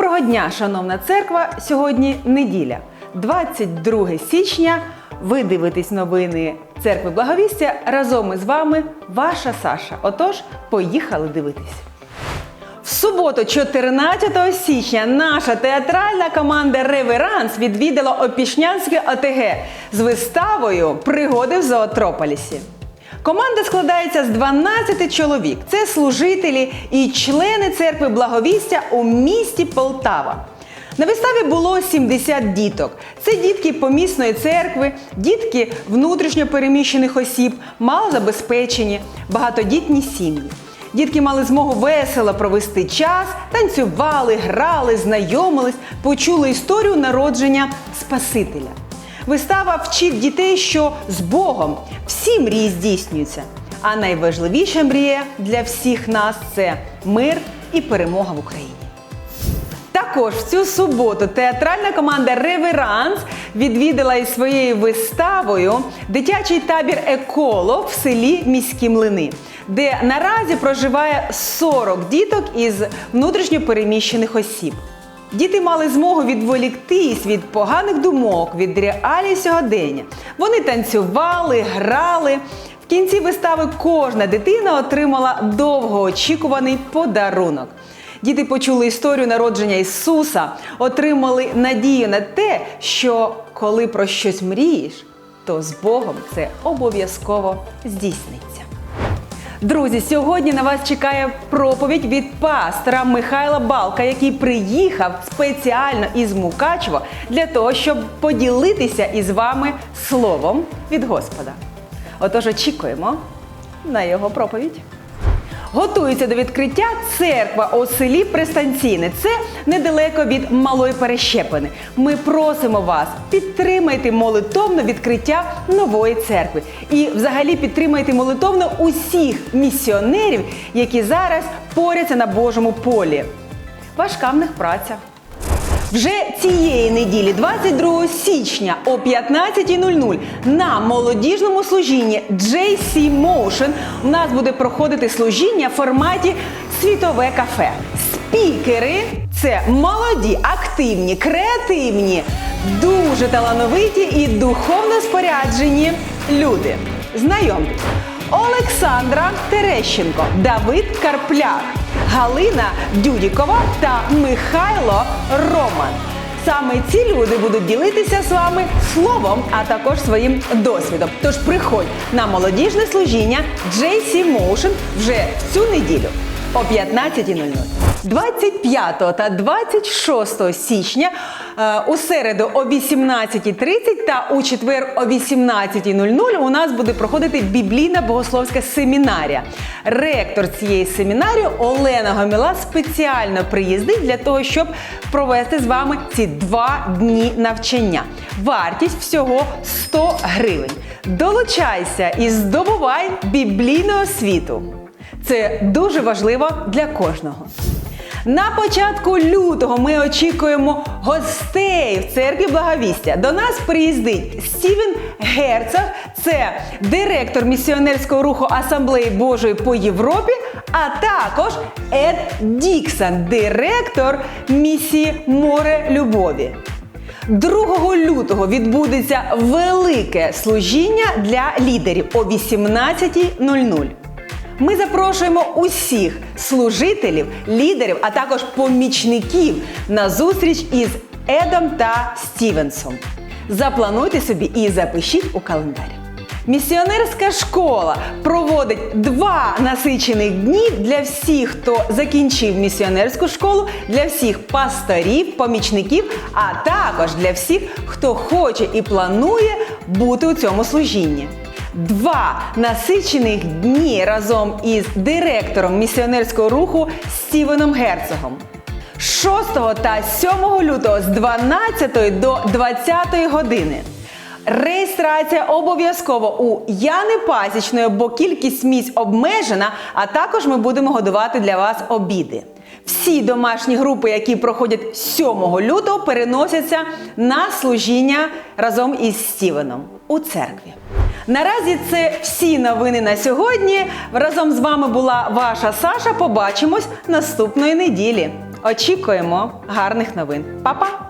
Доброго дня, шановна церква! Сьогодні неділя, 22 січня. Ви дивитесь новини церкви Благовістя. Разом із вами ваша Саша. Отож, поїхали дивитись. В суботу, 14 січня, наша театральна команда Реверанс відвідала Опішнянське ОТГ з виставою Пригоди в Зоотрополісі. Команда складається з 12 чоловік. Це служителі і члени церкви Благовістя у місті Полтава. На виставі було 70 діток. Це дітки помісної церкви, дітки внутрішньо переміщених осіб, малозабезпечені, багатодітні сім'ї. Дітки мали змогу весело провести час, танцювали, грали, знайомились, почули історію народження Спасителя. Вистава вчить дітей, що з Богом всі мрії здійснюються. А найважливіша мрія для всіх нас це мир і перемога в Україні. Також в цю суботу театральна команда Реверанс відвідала із своєю виставою дитячий табір Еколог в селі Міські Млини, де наразі проживає 40 діток із внутрішньо переміщених осіб. Діти мали змогу відволіктись від поганих думок, від реалій сьогодення. Вони танцювали, грали. В кінці вистави кожна дитина отримала довгоочікуваний подарунок. Діти почули історію народження Ісуса, отримали надію на те, що коли про щось мрієш, то з Богом це обов'язково здійсниться. Друзі, сьогодні на вас чекає проповідь від пастора Михайла Балка, який приїхав спеціально із Мукачево для того, щоб поділитися із вами словом від Господа. Отож, очікуємо на його проповідь. Готується до відкриття церква у селі Пристанційне. Це недалеко від малої перещепини. Ми просимо вас, підтримайте молитовно відкриття нової церкви. І взагалі підтримайте молитовно усіх місіонерів, які зараз поряться на Божому полі. Важка в них праця. Вже цієї неділі, 22 січня о 15.00 на молодіжному служінні JC Motion у нас буде проходити служіння в форматі світове кафе. Спікери це молоді, активні, креативні, дуже талановиті і духовно споряджені люди. Знайомтесь. Олександра Терещенко, Давид Карпляк, Галина Дюдікова та Михайло Роман. Саме ці люди будуть ділитися з вами словом, а також своїм досвідом. Тож приходь на молодіжне служіння JC Motion вже в цю неділю о 15.00. 25 та 26 січня е, у середу о 18.30 та у четвер о 18.00 у нас буде проходити біблійна богословська семінарія. Ректор цієї семінарії Олена Гоміла спеціально приїздить для того, щоб провести з вами ці два дні навчання. Вартість всього 100 гривень. Долучайся і здобувай біблійну освіту. Це дуже важливо для кожного. На початку лютого ми очікуємо гостей в церкві Благовістя. До нас приїздить Стівен Герцог, це директор місіонерського руху Асамблеї Божої по Європі, а також Ед Діксон, директор місії Море Любові. 2 лютого відбудеться велике служіння для лідерів о 18.00. Ми запрошуємо усіх служителів, лідерів, а також помічників на зустріч із Едом та Стівенсом. Заплануйте собі і запишіть у календар. Місіонерська школа проводить два насичених дні для всіх, хто закінчив місіонерську школу, для всіх пасторів, помічників, а також для всіх, хто хоче і планує бути у цьому служінні. Два насичених дні разом із директором місіонерського руху Стівеном Герцогом. 6 та 7 лютого з 12 до 20 години. Реєстрація обов'язково у Яни Пасічної, бо кількість місць обмежена, а також ми будемо годувати для вас обіди. Всі домашні групи, які проходять 7 лютого, переносяться на служіння разом із Стівеном у церкві. Наразі це всі новини на сьогодні. Разом з вами була ваша Саша. Побачимось наступної неділі. Очікуємо гарних новин. Па-па!